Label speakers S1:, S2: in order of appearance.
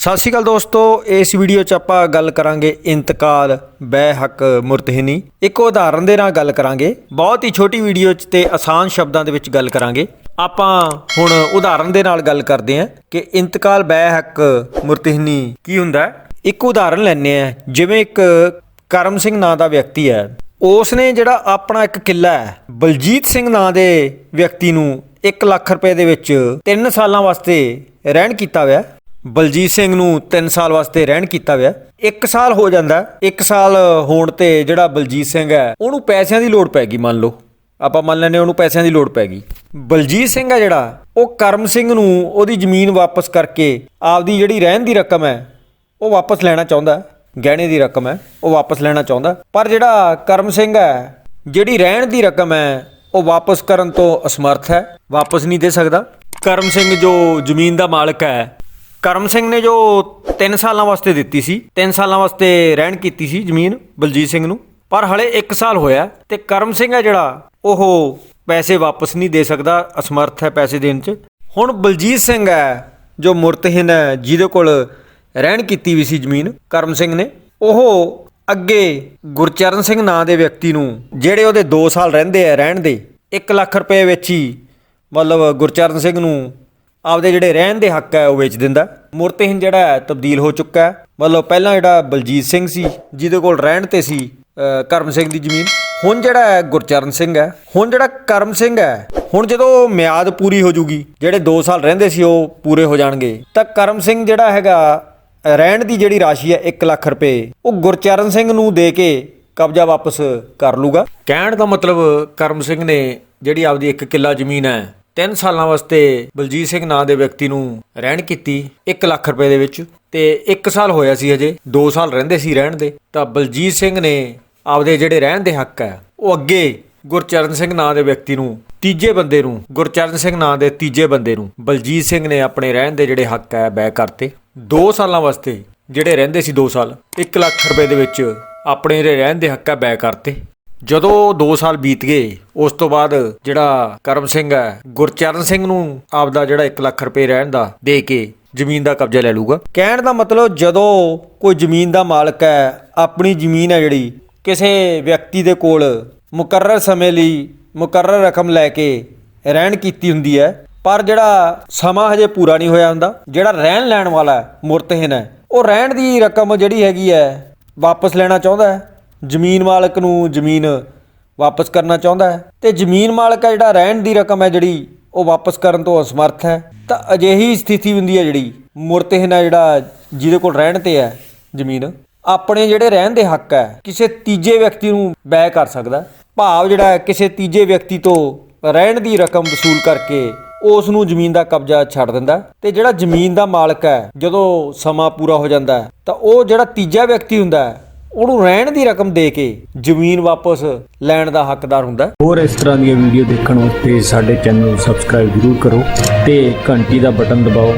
S1: ਸਤਿ ਸ਼੍ਰੀ ਅਕਾਲ ਦੋਸਤੋ, ਇਸ ਵੀਡੀਓ 'ਚ ਆਪਾਂ ਗੱਲ ਕਰਾਂਗੇ ਇੰਤਕਾਲ ਬੈ ਹੱਕ ਮੁਰਤਹਿਨੀ। ਇੱਕ ਉਦਾਹਰਨ ਦੇ ਨਾਲ ਗੱਲ ਕਰਾਂਗੇ। ਬਹੁਤ ਹੀ ਛੋਟੀ ਵੀਡੀਓ 'ਚ ਤੇ ਆਸਾਨ ਸ਼ਬਦਾਂ ਦੇ ਵਿੱਚ ਗੱਲ ਕਰਾਂਗੇ। ਆਪਾਂ ਹੁਣ ਉਦਾਹਰਨ ਦੇ ਨਾਲ ਗੱਲ ਕਰਦੇ ਹਾਂ ਕਿ ਇੰਤਕਾਲ ਬੈ ਹੱਕ ਮੁਰਤਹਿਨੀ ਕੀ ਹੁੰਦਾ ਹੈ। ਇੱਕ ਉਦਾਹਰਨ ਲੈਣੇ ਆ ਜਿਵੇਂ ਇੱਕ ਕਰਮ ਸਿੰਘ ਨਾਂ ਦਾ ਵਿਅਕਤੀ ਹੈ। ਉਸ ਨੇ ਜਿਹੜਾ ਆਪਣਾ ਇੱਕ ਕਿੱਲਾ ਹੈ, ਬਲਜੀਤ ਸਿੰਘ ਨਾਂ ਦੇ ਵਿਅਕਤੀ ਨੂੰ 1 ਲੱਖ ਰੁਪਏ ਦੇ ਵਿੱਚ 3 ਸਾਲਾਂ ਵਾਸਤੇ ਰਹਿਣ ਕੀਤਾ ਹੋਇਆ। ਬਲਜੀਤ ਸਿੰਘ ਨੂੰ 3 ਸਾਲ ਵਾਸਤੇ ਰਹਿਣ ਕੀਤਾ ਹੋਇਆ। 1 ਸਾਲ ਹੋ ਜਾਂਦਾ। 1 ਸਾਲ ਹੋਣ ਤੇ ਜਿਹੜਾ ਬਲਜੀਤ ਸਿੰਘ ਹੈ, ਉਹਨੂੰ ਪੈਸਿਆਂ ਦੀ ਲੋੜ ਪੈ ਗਈ ਮੰਨ ਲਓ। ਆਪਾਂ ਮੰਨ ਲੈਂਦੇ ਉਹਨੂੰ ਪੈਸਿਆਂ ਦੀ ਲੋੜ ਪੈ ਗਈ। ਬਲਜੀਤ ਸਿੰਘ ਹੈ ਜਿਹੜਾ, ਉਹ ਕਰਮ ਸਿੰਘ ਨੂੰ ਉਹਦੀ ਜ਼ਮੀਨ ਵਾਪਸ ਕਰਕੇ ਆਪਦੀ ਜਿਹੜੀ ਰਹਿਣ ਦੀ ਰਕਮ ਹੈ, ਉਹ ਵਾਪਸ ਲੈਣਾ ਚਾਹੁੰਦਾ। ਗਹਿਣੇ ਦੀ ਰਕਮ ਹੈ, ਉਹ ਵਾਪਸ ਲੈਣਾ ਚਾਹੁੰਦਾ। ਪਰ ਜਿਹੜਾ ਕਰਮ ਸਿੰਘ ਹੈ, ਜਿਹੜੀ ਰਹਿਣ ਦੀ ਰਕਮ ਹੈ, ਉਹ ਵਾਪਸ ਕਰਨ ਤੋਂ ਅਸਮਰਥ ਹੈ। ਵਾਪਸ ਨਹੀਂ ਦੇ ਸਕਦਾ। ਕਰਮ ਸਿੰਘ ਜੋ ਜ਼ਮੀਨ ਦਾ ਮਾਲਕ ਹੈ ਕਰਮ ਸਿੰਘ ਨੇ ਜੋ 3 ਸਾਲਾਂ ਵਾਸਤੇ ਦਿੱਤੀ ਸੀ 3 ਸਾਲਾਂ ਵਾਸਤੇ ਰਹਿਣ ਕੀਤੀ ਸੀ ਜ਼ਮੀਨ ਬਲਜੀਤ ਸਿੰਘ ਨੂੰ, ਪਰ ਹਲੇ 1 ਸਾਲ ਹੋਇਆ ਤੇ ਕਰਮ ਸਿੰਘ ਹੈ ਜਿਹੜਾ, ਉਹ ਪੈਸੇ ਵਾਪਸ ਨਹੀਂ ਦੇ ਸਕਦਾ, ਅਸਮਰਥ ਹੈ ਪੈਸੇ ਦੇਣ 'ਚ। ਹੁਣ ਬਲਜੀਤ ਸਿੰਘ ਹੈ, ਜੋ ਮੁਰਤਹਿਨ ਹੈ, ਜਿਹਦੇ ਕੋਲ ਰਹਿਣ ਕੀਤੀ ਵੀ ਸੀ ਜ਼ਮੀਨ ਕਰਮ ਸਿੰਘ ਨੇ, ਉਹ ਅੱਗੇ ਗੁਰਚਰਨ ਸਿੰਘ ਨਾਂ ਦੇ ਵਿਅਕਤੀ ਨੂੰ, ਜਿਹੜੇ ਉਹਦੇ 2 ਸਾਲ ਰਹਿੰਦੇ ਆ, ਰਹਿਣ ਦੇ 1 ਲੱਖ ਰੁਪਏ ਵਿੱਚ ਹੀ ਮਤਲਬ ਗੁਰਚਰਨ ਸਿੰਘ ਨੂੰ ਆਪਦੇ ਜਿਹੜੇ ਰਹਿਣ ਦੇ ਹੱਕ ਹੈ ਉਹ ਵੇਚ ਦਿੰਦਾ ਮੁਰਤਹਿਨ ਜਿਹੜਾ ਹੈ, ਤਬਦੀਲ ਹੋ ਚੁੱਕਾ ਹੈ। ਮਤਲਬ ਪਹਿਲਾਂ ਜਿਹੜਾ ਬਲਜੀਤ ਸਿੰਘ ਸੀ, ਜਿਹਦੇ ਕੋਲ ਰਹਿਣ ਤੇ ਸੀ ਕਰਮ ਸਿੰਘ ਦੀ ਜ਼ਮੀਨ, ਹੁਣ ਜਿਹੜਾ ਗੁਰਚਰਨ ਸਿੰਘ ਹੈ। ਹੁਣ ਜਿਹੜਾ ਕਰਮ ਸਿੰਘ ਹੈ, ਹੁਣ ਜਦੋਂ ਮਿਆਦ ਪੂਰੀ ਹੋ ਜੂਗੀ, ਜਿਹੜੇ 2 ਸਾਲ ਰਹਿੰਦੇ ਸੀ ਉਹ ਪੂਰੇ ਹੋ ਜਾਣਗੇ। ਤਾਂ ਕਰਮ ਸਿੰਘ ਜਿਹੜਾ ਹੈਗਾ ਰਹਿਣ ਦੀ ਜਿਹੜੀ ਰਾਸ਼ੀ ਹੈ 1 ਲੱਖ ਰੁਪਏ, ਉਹ ਗੁਰਚਰਨ ਸਿੰਘ ਨੂੰ ਦੇ ਕੇ ਕਬਜ਼ਾ ਵਾਪਸ ਕਰ ਲੂਗਾ। ਕਹਿਣ ਦਾ ਮਤਲਬ ਕਰਮ ਸਿੰਘ ਨੇ ਜਿਹੜੀ ਆਪਦੀ ਇੱਕ ਕਿੱਲਾ ਜ਼ਮੀਨ ਹੈ 3 ਸਾਲਾਂ ਵਾਸਤੇ ਬਲਜੀਤ ਸਿੰਘ ਨਾਂ ਦੇ ਵਿਅਕਤੀ ਨੂੰ ਰਹਿਣ ਕੀਤੀ 1 ਲੱਖ ਰੁਪਏ ਦੇ ਵਿੱਚ ਤੇ 1 ਸਾਲ ਹੋਇਆ ਸੀ ਹਜੇ 2 ਸਾਲ ਰਹਿੰਦੇ ਸੀ ਰਹਿਣ ਦੇ। ਤਾਂ ਬਲਜੀਤ ਸਿੰਘ ਨੇ ਆਪਦੇ ਜਿਹੜੇ ਰਹਿਣ ਦੇ ਹੱਕ ਹੈ, ਉਹ ਅੱਗੇ ਗੁਰਚਰਨ ਸਿੰਘ ਨਾਂ ਦੇ ਵਿਅਕਤੀ ਨੂੰ, ਤੀਜੇ ਬੰਦੇ ਨੂੰ, ਗੁਰਚਰਨ ਸਿੰਘ ਨਾਂ ਦੇ ਤੀਜੇ ਬੰਦੇ ਨੂੰ ਬਲਜੀਤ ਸਿੰਘ ਨੇ ਆਪਣੇ ਰਹਿਣ ਦੇ ਜਿਹੜੇ ਹੱਕ ਹੈ ਬੈ ਕਰਤੇ। 2 ਸਾਲਾਂ ਵਾਸਤੇ ਜਿਹੜੇ ਰਹਿੰਦੇ ਸੀ 2 ਸਾਲ 1 ਲੱਖ ਰੁਪਏ ਦੇ ਵਿੱਚ ਆਪਣੇ ਜਿਹੜੇ ਰਹਿਣ ਦੇ ਹੱਕ ਹੈ ਬੈ ਕਰਤੇ। ਜਦੋਂ 2 ਸਾਲ ਬੀਤ ਗਏ ਉਸ ਤੋਂ ਬਾਅਦ ਜਿਹੜਾ ਕਰਮ ਸਿੰਘ ਹੈ ਗੁਰਚਰਨ ਸਿੰਘ ਨੂੰ ਆਪਦਾ ਜਿਹੜਾ 1 ਲੱਖ ਰੁਪਏ ਰਹਿਣ ਦਾ ਦੇ ਕੇ ਜ਼ਮੀਨ ਦਾ ਕਬਜ਼ਾ ਲੈ ਲੂਗਾ ਕਹਿਣ ਦਾ ਮਤਲਬ ਜਦੋਂ ਕੋਈ ਜ਼ਮੀਨ ਦਾ ਮਾਲਕ ਹੈ ਆਪਣੀ ਜ਼ਮੀਨ ਹੈ ਜਿਹੜੀ ਕਿਸੇ ਵਿਅਕਤੀ ਦੇ ਕੋਲ ਮੁਕਰਰ ਸਮੇਂ ਲਈ ਮੁਕਰਰ ਰਕਮ ਲੈ ਕੇ ਰਹਿਣ ਕੀਤੀ ਹੁੰਦੀ ਹੈ ਪਰ ਜਿਹੜਾ ਸਮਾਂ ਹਜੇ ਪੂਰਾ ਨਹੀਂ ਹੋਇਆ ਹੁੰਦਾ ਜਿਹੜਾ ਰਹਿਣ ਲੈਣ ਵਾਲਾ ਹੈ, ਮੁਰਤਹਿਨ ਹੈ ਉਹ ਰਹਿਣ ਦੀ ਰਕਮ ਜਿਹੜੀ ਹੈਗੀ ਹੈ ਵਾਪਸ ਲੈਣਾ ਚਾਹੁੰਦਾ ਹੈ। ਜ਼ਮੀਨ ਮਾਲਕ ਨੂੰ ਜ਼ਮੀਨ ਵਾਪਸ ਕਰਨਾ ਚਾਹੁੰਦਾ ਹੈ ਤੇ ਜ਼ਮੀਨ ਮਾਲਕ ਹੈ ਜਿਹੜਾ, ਰਹਿਣ ਦੀ ਰਕਮ ਹੈ ਜਿਹੜੀ, ਉਹ ਵਾਪਸ ਕਰਨ ਤੋਂ ਅਸਮਰਥ ਹੈ। ਤਾਂ ਅਜਿਹੀ ਸਥਿਤੀ ਹੁੰਦੀ ਹੈ ਜਿਹੜੀ, ਮੁਰਤਹਿਨ ਹੈ ਜਿਹੜਾ ਜਿਹਦੇ ਕੋਲ ਰਹਿਣ ਤੇ ਹੈ ਜ਼ਮੀਨ, ਆਪਣੇ ਜਿਹੜੇ ਰਹਿਣ ਦੇ ਹੱਕ ਹੈ, ਕਿਸੇ ਤੀਜੇ ਵਿਅਕਤੀ ਨੂੰ ਬੈ ਕਰ ਸਕਦਾ ਭਾਵ ਜਿਹੜਾ ਕਿਸੇ ਤੀਜੇ ਵਿਅਕਤੀ ਤੋਂ ਰਹਿਣ ਦੀ ਰਕਮ ਵਸੂਲ ਕਰਕੇ ਉਸ ਨੂੰ ਜ਼ਮੀਨ ਦਾ ਕਬਜ਼ਾ ਛੱਡ ਦਿੰਦਾ ਹੈ। ਤੇ ਜਿਹੜਾ ਜ਼ਮੀਨ ਦਾ ਮਾਲਕ ਹੈ, ਜਦੋਂ ਸਮਾਂ ਪੂਰਾ ਹੋ ਜਾਂਦਾ ਤਾਂ ਉਹ ਜਿਹੜਾ ਤੀਜਾ ਵਿਅਕਤੀ ਹੁੰਦਾ ਉਹਨੂੰ ਰਹਿਣ ਦੀ ਰਕਮ ਦੇ ਕੇ ਜ਼ਮੀਨ ਵਾਪਸ ਲੈਣ ਦਾ ਹੱਕਦਾਰ ਹੁੰਦਾ
S2: ਹੋਰ ਇਸ ਤਰ੍ਹਾਂ ਦੀਆਂ ਵੀਡੀਓ ਦੇਖਣ ਵਾਸਤੇ ਸਾਡੇ ਚੈਨਲ ਨੂੰ ਸਬਸਕ੍ਰਾਈਬ ਜ਼ਰੂਰ ਕਰੋ ਤੇ ਘੰਟੀ ਦਾ ਬਟਨ ਦਬਾਓ।